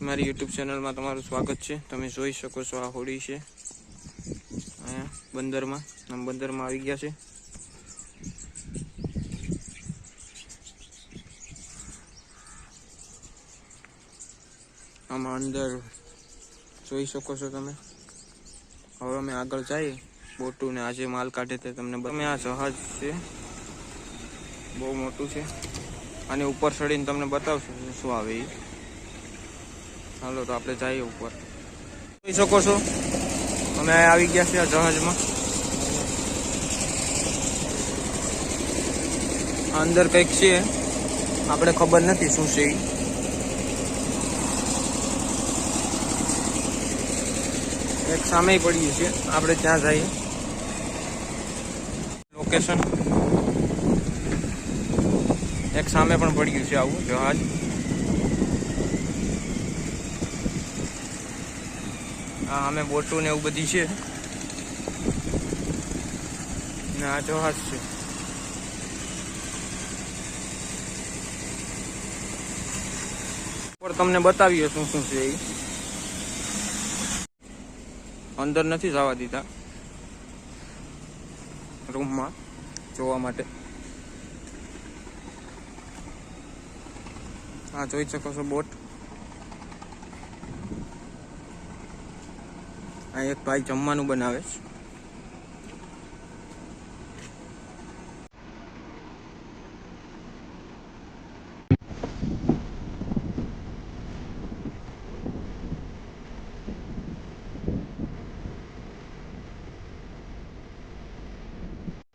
મારી યુટ્યુબ ચેનલમાં તમારું સ્વાગત છે. તમે જોઈ શકો છો આ હોડી છે. અહીંયા બંદરમાં. આમ બંદરમાં આવી ગયા છે. આમાં અંદર જોઈ શકો છો તમે. હવે અમે આગળ જઈએ. બોટું ને આજે માલ કાઢે તે તમને તમે આ જહાજ છે. બહુ મોટું છે. અને ઉપર ચડીને તમને બતાવશું શું આવે એ. ચાલો તો આપણે જઈએ ઉપર. જોઈ શકો છો, અમે આવી ગયા છીએ આ જહાજમાં. અંદર કંઈક છે, આપણે ખબર નથી શું છે. એક સામે પડીએ છે આપણે ત્યાં જઈએ. લોકેશન એક સામે પણ પડ્યું છે આવું જહાજ. અમે બોટું ને એવું બધી છે. ને આ જહાજ છે. તમને બતાવીએ શું શું છે એ. અંદર નથી જવા દીધા. રૂમમાં જોવા માટે. હા, જોઈ શકો છો બોટ. આ એક ભાઈ જમવાનું બનાવે છે.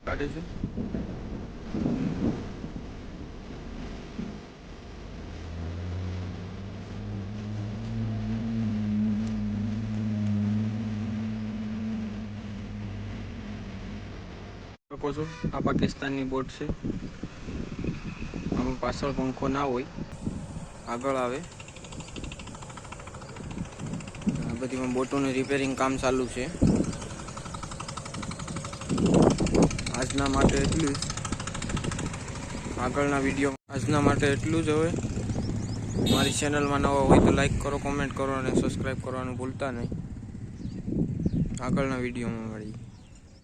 કાઢે છે? શકો છો. આ પાકિસ્તાનની બોટ છે. આમાં પાછળ પંખો ના હોય. આગળ આવે. આ બધીમાં બોટોનું રિપેરિંગ કામ ચાલુ છે. આજના માટે એટલું જ. આગળના વીડિયો આજના માટે એટલું જ હવે. મારી ચેનલમાં નવા હોય તો લાઈક કરો કોમેન્ટ કરો અને સબસ્ક્રાઈબ કરવાનું ભૂલતા નહીં. આગળના વિડીયોમાં મળી